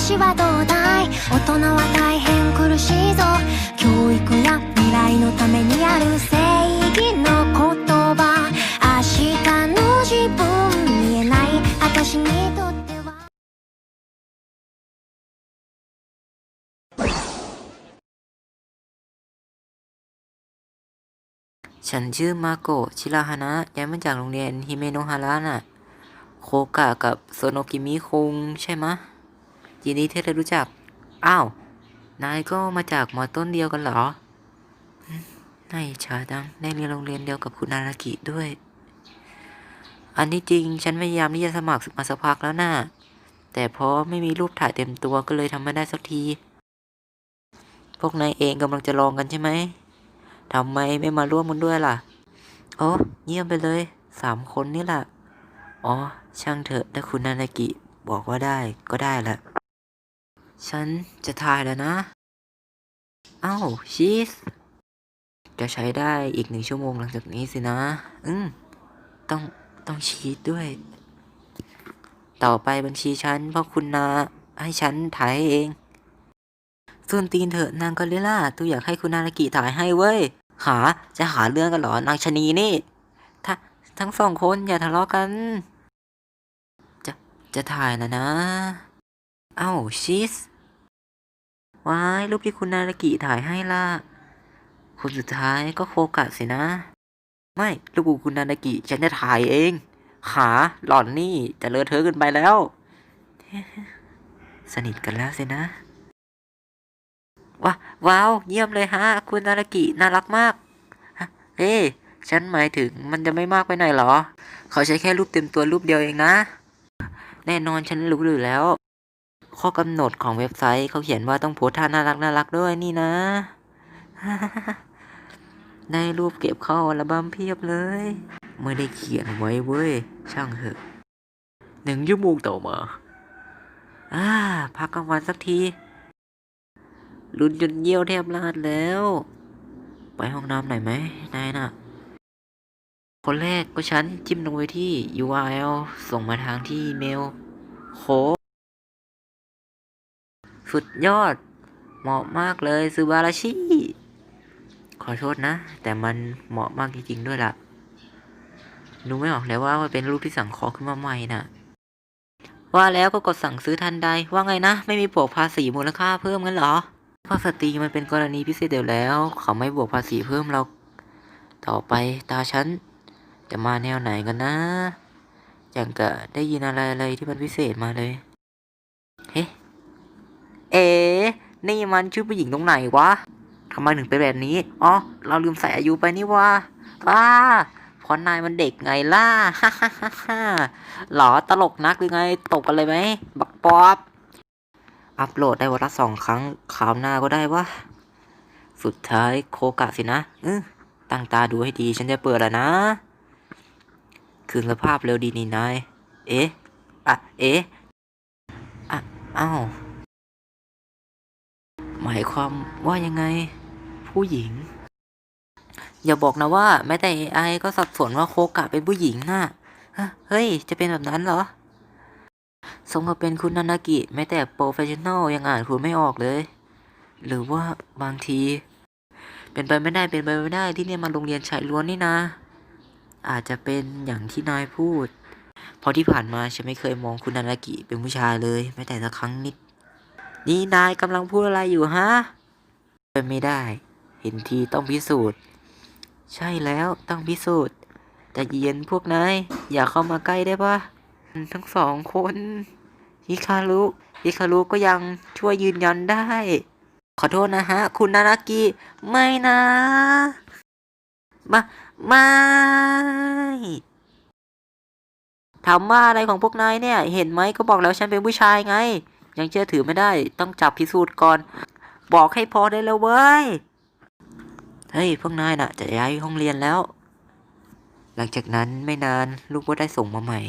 子はどうだい大人は大変苦しいぞ教育や未来のためにある正義の言葉明日の自分見えない私にとっては ฉันชื่อมาโกะชิราฮานะย้ายมาจากโรงเรียนฮิเมโนะฮาระน่ะ โคกะกับโซโนกิมิคุงใช่มะ ยินดีที่ได้รู้จัก อ้าว นายก็มาจากมอต้นเดียวกันเหรอนาอิจฉาจังได้เรียนโรงเรียนเดียวกับคุณนารากิด้วย อันที่จริงฉันพยายามที่จะสมัครมาสักพักแล้วน่ะ แต่เพราะไม่มีรูปถ่ายเต็มตัวก็เลยทำไม่ได้สักที พวกนายเองกำลังจะลองกันใช่ไหมทำไมไม่มาร่วมกันด้วยล่ะ โอ้เยี่ยมไปเลย สามคนนี่แหละ อ๋อ ช่างเถอะถ้าคุณนานากิบอกว่าได้ก็ได้ละ ฉันจะทายแล้วนะ เอ้าชีส จะใช้ได้อีกหนึ่งชั่วโมงหลังจากนี้สินะ อืมต้องต้องชีสด้วย ต่อไปบัญชีฉันเพราะคุณนาให้ฉันถ่ายเอง ส่วนตีนเถอะนางกอริล่าตูอยากให้คุณนารากิถ่ายให้เว้ย หา จะหาเรื่องกันเหรอนางชะนีนี่ถ้าทั้งสองคนอย่าทะเลาะกัน จะจะถ่ายแล้วนะ เอ้าชีส ว้ายรูปที่คุณนารากิถ่ายให้ล่ะ คนสุดท้ายก็โฟกัสสินะ ไม่รูปคุณนารากิฉันจะถ่ายเองหาหล่อนนี่จะเลอะเทอะเกินไปแล้ว สนิทกันแล้วสินะว้าว้าว เยี่ยมเลยฮะ คุณนารากิน่ารักมากเฮ้ฉันหมายถึงมันจะไม่มากไปหน่อยหรอ เขาใช้แค่รูปเต็มตัวรูปเดียวเองนะ แน่นอนฉันรู้อยู่แล้ว ข้อกำหนดของเว็บไซต์เขาเขียนว่าต้องโพสท่าน่ารักน่ารักด้วยนี่นะ ได้รูปเก็บเข้าอัลบั้มเพียบเลย ไม่ได้เขียนไว้เว้ย ช่างเถอะหนึ่งชั่วโมงต่อมาอ่าพักกลางวันสักทีลุ้นจนเยี่ยวแทบลาดแล้ว ไปห้องน้ำหน่อยไหมนายน่ะคนแรกก็ฉันจิ้มลงไปที่ URL ส่งมาทางที่อีเมล โค สุดยอด เหมาะมากเลยซูบาราชิขอโทษนะ แต่มันเหมาะมากจริงๆด้วยล่ะดูไม่ออกแล้วว่ามันเป็นรูปที่สั่งขอขึ้นมาใหม่น่ะ ว่าแล้วก็กดสั่งซื้อทันใด ว่าไงนะ ไม่มีบวกภาษีมูลค่าเพิ่มงั้นเหรอภาพสตรีมันเป็นกรณีพิเศษเดียวแล้ว เขาไม่บวกภาษีเพิ่มเราต่อไปตาฉัน จะมาแนวไหนกันนะ อย่างกะได้ยินอะไรอะไรที่มันพิเศษมาเลย เฮ้ เอ๋นี่มันชื่อผู้หญิงตรงไหนวะทำไมถึงเป็นแบบนี้ อ๋อ เราลืมใส่อายุไปนี่วะอ้าพราะนายมันเด็กไงล่ะ ฮ่าฮ่าฮ่าฮ่าหรอตลกนักหรือไง ตกกันเลยไหม บักป๊อบ อัปโหลดได้วันละสองครั้งคราวหน้าก็ได้วะ สุดท้ายโคกะสินะเออตั้งตาดูให้ดีฉันจะเปิดแล้วนะ คืนสภาพเร็วดีนี่นาย เอ๊ะ อะ เอ๊ะ อะ อ้าว หมายความว่ายังไง ผู้หญิง อย่าบอกนะว่า แม้แต่ AI ก็สับสนว่าโคกะเป็นผู้หญิงน่ะฮะเฮ้ย จะเป็นแบบนั้นเหรอ สมกับเป็นคุณนานากิ แม้แต่โปรเฟชชั่นอลยังอ่านคุณไม่ออกเลย หรือว่าบางที เป็นไปไม่ได้เป็นไปไม่ได้ที่เนี่ยมาโรงเรียนชายล้วนนี่นะ อาจจะเป็นอย่างที่นายพูด เพราะที่ผ่านมาฉันไม่เคยมองคุณนานากิเป็นผู้ชายเลย แม้แต่สักครั้งนิด นี่นายกำลังพูดอะไรอยู่ฮะเป็นไม่ได้ เห็นทีต้องพิสูจน์ ใช่แล้วต้องพิสูจน์ แต่เย็นพวกนาย อย่าเข้ามาใกล้ได้ปะทั้งสองคนฮิคารุฮิคารุก็ยังช่วยยืนยันได้ ขอโทษนะฮะ คุณนานากิ ไม่นะ มา ไม่ทำว่าอะไรของพวกนายเนี่ย เห็นไหมก็บอกแล้วฉันเป็นผู้ชายไง ยังเชื่อถือไม่ได้ ต้องจับพิสูจน์ก่อน บอกให้พอได้แล้วเว้ย เฮ้ยพวกนายน่ะ จะย้ายห้องเรียนแล้ว หลังจากนั้นไม่นานลูกก็ได้ส่งมาใหม่